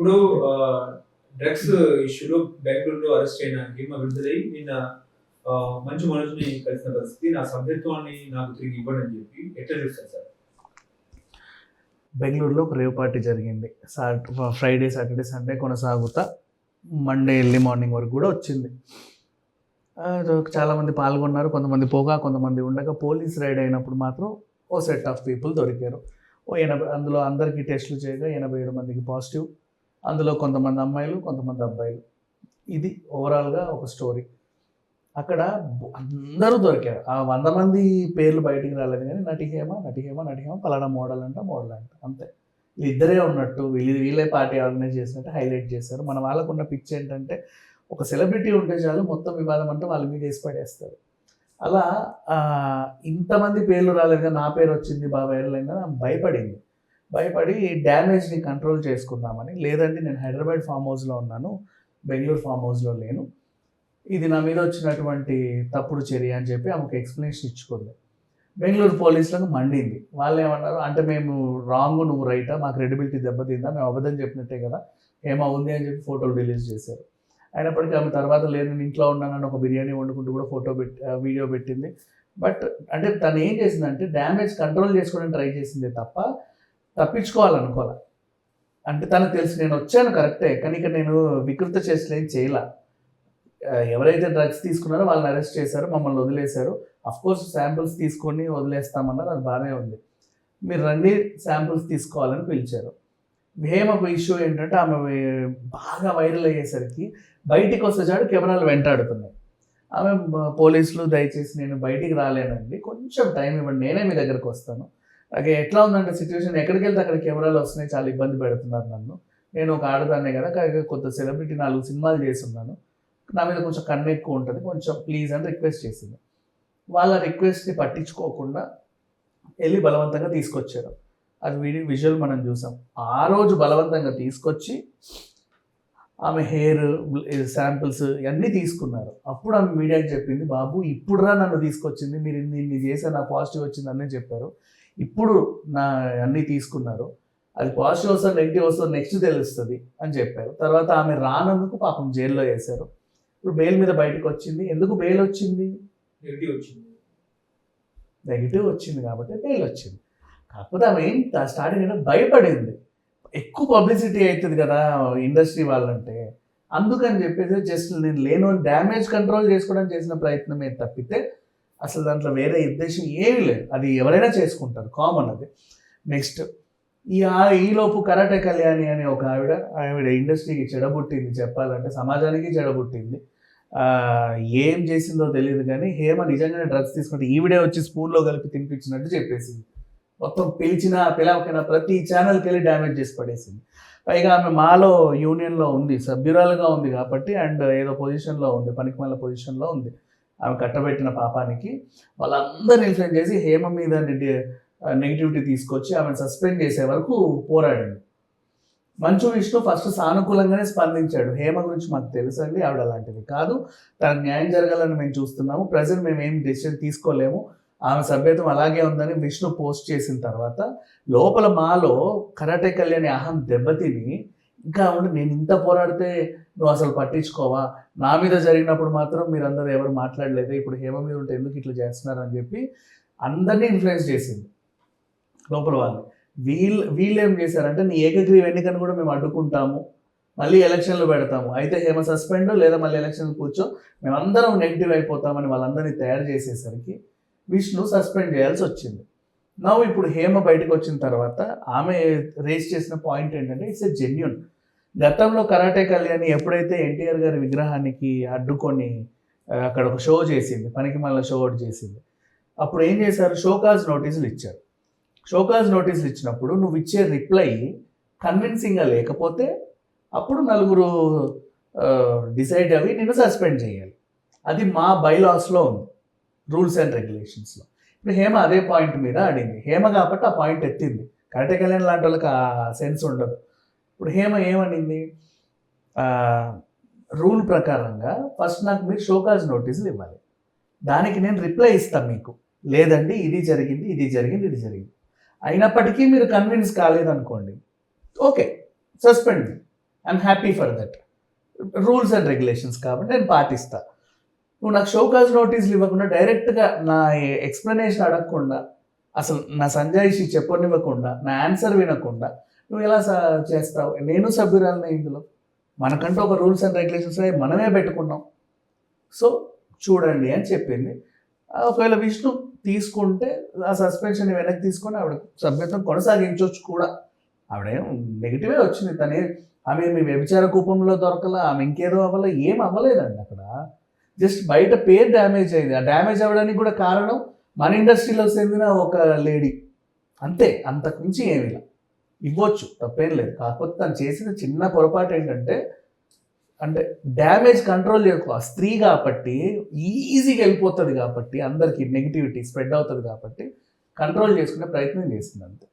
ఇప్పుడు డ్రగ్స్ ఇష్యూలో బెంగళూరులో అరెస్ట్ అయిన హిమ విడుదలై నిన్న మంచి మనుషుని కలిసిన పరిస్థితి నా సభ్యత్వాన్ని నాకు తిరిగి ఇవ్వడం అని చెప్పి ఎట్లా చూస్తారు సార్? బెంగళూరులో ఒక రేవ్ పార్టీ జరిగింది. సాట్ ఫ్రైడే సాటర్డే సండే కొనసాగుతా మండే ఎర్లీ మార్నింగ్ వరకు కూడా వచ్చింది. చాలామంది పాల్గొన్నారు కొంతమంది పోగా కొంతమంది ఉండగా పోలీస్ రైడ్ అయినప్పుడు మాత్రం ఓ సెట్ ఆఫ్ పీపుల్ దొరికారు. ఓ ఎనభై అందులో అందరికీ టెస్టులు చేయగా ఎనభై ఏడు మందికి పాజిటివ్ అందులో కొంతమంది అమ్మాయిలు కొంతమంది అబ్బాయిలు. ఇది ఓవరాల్గా ఒక స్టోరీ అక్కడ అందరూ దొరికారు. ఆ వంద మంది పేర్లు బయటికి రాలేదు కానీ నటిహేమ నటిహేమ నటిహేమ పలానా మోడల్ అంట మోడల్ అంట. అంతే. ఇద్దరే ఉన్నట్టు వీళ్ళు వీళ్ళే పార్టీ ఆర్గనైజ్ చేసినట్టు హైలైట్ చేశారు. మన వాళ్ళకు ఉన్న పిచ్ ఏంటంటే ఒక సెలబ్రిటీ ఉంటే చాలు మొత్తం వివాదం అంటే వాళ్ళ మీద వేసి పడేస్తారు అలా ఇంతమంది పేర్లు రాలేదు నా పేరు వచ్చింది బాగా వైరల్ అయిందని భయపడింది. భయపడి డ్యామేజ్ని కంట్రోల్ చేసుకుందామని లేదంటే నేను హైదరాబాద్ ఫామ్ హౌస్లో ఉన్నాను బెంగళూరు ఫామ్ హౌస్లో లేను. ఇది నా మీద వచ్చినటువంటి తప్పుడు చర్య అని చెప్పి ఆమెకు ఎక్స్ప్లెనేషన్ ఇచ్చుకుంది. బెంగళూరు పోలీసులకు మండింది. వాళ్ళు ఏమన్నారు అంటే మేము రాంగ్ నువ్వు రైటా? మా క్రెడిబిలిటీ దెబ్బతిందా? మేము అబద్ధం చెప్పినట్టే కదా? ఏమో ఉంది? అని చెప్పి ఫోటోలు రిలీజ్ చేశారు. అయినప్పటికీ ఆమె తర్వాత లేదు నేను ఇంట్లో ఉన్నానని ఒక బిర్యానీ వండుకుంటూ కూడా ఫోటో పెట్టి వీడియో పెట్టింది. బట్ అంటే తను ఏం చేసిందంటే డ్యామేజ్ కంట్రోల్ చేసుకోవడానికి ట్రై చేసిందే తప్ప తప్పించుకోవాలనుకోవాలి? అంటే తనకు తెలిసి నేను వచ్చాను కరెక్టే. కానీ ఇక నేను వికృత చేసిన ఏం చేయలే. ఎవరైతే డ్రగ్స్ తీసుకున్నారో వాళ్ళని అరెస్ట్ చేశారు మమ్మల్ని వదిలేశారు. కోర్స్ శాంపిల్స్ తీసుకొని వదిలేస్తామన్నారు అది బాగానే ఉంది. మీరు రండి శాంపిల్స్ తీసుకోవాలని పిలిచారు. హేమకు ఇష్యూ ఏంటంటే ఆమె బాగా వైరల్ అయ్యేసరికి బయటికి వచ్చేసాడు కెమెరాలు వెంటాడుతున్నాయి. ఆమె పోలీసులు దయచేసి నేను బయటికి రాలేనండి. కొంచెం టైం ఇవ్వండి నేనే మీ దగ్గరకు వస్తాను. నాకు ఎట్లా ఉందంటే సిచ్యువేషన్ ఎక్కడికి వెళ్తే అక్కడ కెమెరాలు వస్తున్నాయి చాలా ఇబ్బంది పెడుతున్నారు నన్ను. నేను ఒక ఆడదాన్నే కదా కాకపోతే కొత్త సెలబ్రిటీ నాలుగు సినిమాలు చేస్తున్నాను. నా మీద కొంచెం కన్ను ఎక్కువ ఉంటుంది కొంచెం ప్లీజ్ అని రిక్వెస్ట్ చేసింది. వాళ్ళ రిక్వెస్ట్ని పట్టించుకోకుండా వెళ్ళి బలవంతంగా తీసుకొచ్చారు. అది వీడియో విజువల్ మనం చూసాం. ఆ రోజు బలవంతంగా తీసుకొచ్చి ఆమె హెయిర్ శాంపిల్స్ ఇవన్నీ తీసుకున్నారు. అప్పుడు ఆమె మీడియాకి చెప్పింది బాబు ఇప్పుడురా నన్ను తీసుకొచ్చింది మీరు ఇన్ని ఇన్ని చేశారు నాకు పాజిటివ్ వచ్చింది అన్నీ చెప్పారు. ఇప్పుడు నా అన్నీ తీసుకున్నారు. అది పాజిటివ్ వస్తుంది నెగిటివ్ వస్తుంది నెక్స్ట్ తెలుస్తుంది అని చెప్పారు. తర్వాత ఆమె రానందుకు పాపం జైల్లో వేశారు. ఇప్పుడు బెయిల్ మీద బయటకు వచ్చింది. ఎందుకు బెయిల్ వచ్చింది? నెగిటివ్ వచ్చింది. నెగిటివ్ వచ్చింది కాబట్టి బెయిల్ వచ్చింది. కాకపోతే ఆమె ఏం స్టార్టింగ్ అంటే భయపడింది. ఎక్కువ పబ్లిసిటీ అవుతుంది కదా ఇండస్ట్రీ వాళ్ళంటే. అందుకని చెప్పేసి జస్ట్ నేను లేను డ్యామేజ్ కంట్రోల్ చేసుకోవడానికి చేసిన ప్రయత్నమే తప్పితే అసలు దాంట్లో వేరే ఉద్దేశం ఏమీ లేదు. అది ఎవరైనా చేసుకుంటారు. కామన్ అది. నెక్స్ట్ ఈ ఆ- ఈలోపు కరాటే కళ్యాణి అనే ఒక ఆవిడ ఆవిడ ఇండస్ట్రీకి చెడబుట్టింది చెప్పాలంటే సమాజానికి చెడబుట్టింది. ఏం చేసిందో తెలియదు కానీ హేమ నిజంగానే డ్రగ్స్ తీసుకుంటే ఈవిడే వచ్చి స్పూన్లో కలిపి తినిపించినట్టు చెప్పేసింది. మొత్తం పిలిచిన పిలవకైనా ప్రతి ఛానల్కి వెళ్ళి డ్యామేజ్ చేసి పడేసింది. పైగా ఆమె మాలో యూనియన్లో ఉంది సభ్యురాలుగా ఉంది కాబట్టి అండ్ ఏదో పొజిషన్లో ఉంది పనికిమాల పొజిషన్లో ఉంది. ఆమె కట్టబెట్టిన పాపానికి వాళ్ళందరూ ఇన్ఫ్లుయెన్స్ చేసి హేమ మీద నెగిటివిటీ తీసుకొచ్చి ఆమెను సస్పెండ్ చేసే వరకు పోరాడాడు మంచు విష్ణు ఫస్ట్ సానుకూలంగానే స్పందించాడు. హేమ గురించి మాకు తెలుసండి ఆవిడ అలాంటిది కాదు. తన న్యాయం జరగాలని మేము చూస్తున్నాము. ప్రజెంట్ మేము ఏం డెసిషన్ తీసుకోలేము. ఆమె సభ్యత్వం అలాగే ఉందని విష్ణు పోస్ట్ చేసిన తర్వాత లోపల మాలో కరాటే కళ్యాణి అహం దెబ్బతిని ఇంకా ఉండి నేను ఇంత పోరాడితే నువ్వు అసలు పట్టించుకోవా? నా మీద జరిగినప్పుడు మాత్రం మీరందరూ ఎవరు మాట్లాడలేదు ఇప్పుడు హేమ మీద ఉంటే ఎందుకు ఇట్లా చేస్తున్నారు అని చెప్పి అందరినీ ఇన్ఫ్లుయెన్స్ చేసింది. లోపల వాళ్ళు. వీళ్ళు వీళ్ళు ఏం చేశారంటే నీ ఏకగ్రీవ ఎన్నికను కూడా మేము అడ్డుకుంటాము మళ్ళీ ఎలక్షన్లు పెడతాము. అయితే హేమ సస్పెండ్ లేదా మళ్ళీ ఎలక్షన్ కూర్చో మేమందరం నెగిటివ్ అయిపోతామని వాళ్ళందరినీ తయారు చేసేసరికి విష్ణు సస్పెండ్ చేయాల్సి వచ్చింది. నవ్వు ఇప్పుడు హేమ బయటకు వచ్చిన తర్వాత ఆమె రేస్ చేసిన పాయింట్ ఏంటంటే ఇట్స్ ఎ జెన్యున్ గతంలో కరాటే కళ్యాణి ఎప్పుడైతే ఎన్టీఆర్ గారి విగ్రహానికి అడ్డుకొని అక్కడ ఒక షో చేసింది పనికి మళ్ళీ షో ఒకటి చేసింది. అప్పుడు ఏం చేశారు? షోకాజ్ నోటీసులు ఇచ్చారు. షోకాజ్ నోటీసులు ఇచ్చినప్పుడు నువ్వు ఇచ్చే రిప్లై కన్విన్సింగ్గా లేకపోతే అప్పుడు నలుగురు డిసైడ్ అవి నిన్ను సస్పెండ్ చేయాలి. అది మా బైలాస్లో ఉంది రూల్స్ అండ్ రెగ్యులేషన్స్లో. ఇప్పుడు హేమ అదే పాయింట్ మీద అడిగింది. హేమ కాబట్టి ఆ పాయింట్ ఎత్తింది. కరెక్ట్ కళ్యాణ్ లాంటి వాళ్ళకి ఆ సెన్స్ ఉండదు. ఇప్పుడు హేమ ఏమనింది? రూల్ ప్రకారంగా ఫస్ట్ నాకు మీరు షోకాజ్ నోటీసులు ఇవ్వాలి. దానికి నేను రిప్లై ఇస్తాను మీకు. లేదండి ఇది జరిగింది ఇది జరిగింది ఇది జరిగింది. అయినప్పటికీ మీరు convince కాలేదనుకోండి. Okay suspend. I'm happy for that. Rules and regulations కాబట్టి నేను పాటిస్తా. నువ్వు నాకు షోకాజ్ నోటీసులు ఇవ్వకుండా డైరెక్ట్గా నా ఎక్స్ప్లెనేషన్ అడగకుండా అసలు నా సంజాయిషి చెప్పనివ్వకుండా నా ఆన్సర్ వినకుండా నువ్వు ఎలా సా చేస్తావు? నేను సభ్యురాలనే ఇందులో. మనకంటూ ఒక రూల్స్ అండ్ రెగ్యులేషన్స్ అనేవి మనమే పెట్టుకున్నాం సో చూడండి అని చెప్పింది. ఒకవేళ విష్ణు తీసుకుంటే ఆ సస్పెన్షన్ వెనక్కి తీసుకొని ఆవిడ సభ్యత్వం కొనసాగించవచ్చు కూడా. ఆవిడేం నెగిటివే వచ్చింది. తనే ఆమె మీ వ్యభిచార కూపంలో దొరకలా ఆమె ఇంకేదో అవ్వలే ఏం అవ్వలేదండి అక్కడ. జస్ట్ బయట పేరు డ్యామేజ్ అయింది. ఆ డ్యామేజ్ అవ్వడానికి కూడా కారణం మన ఇండస్ట్రీలో చెందిన ఒక లేడీ. అంతే. అంతకుమించి ఏమిలా ఇవ్వచ్చు తప్పేం లేదు. కాకపోతే తను చేసిన చిన్న పొరపాటు ఏంటంటే అంటే డ్యామేజ్ కంట్రోల్ చేయకు. ఆ స్త్రీ కాబట్టి ఈజీగా వెళ్ళిపోతుంది కాబట్టి అందరికీ నెగిటివిటీ స్ప్రెడ్ అవుతుంది కాబట్టి కంట్రోల్ చేసుకునే ప్రయత్నం చేసింది అంతే.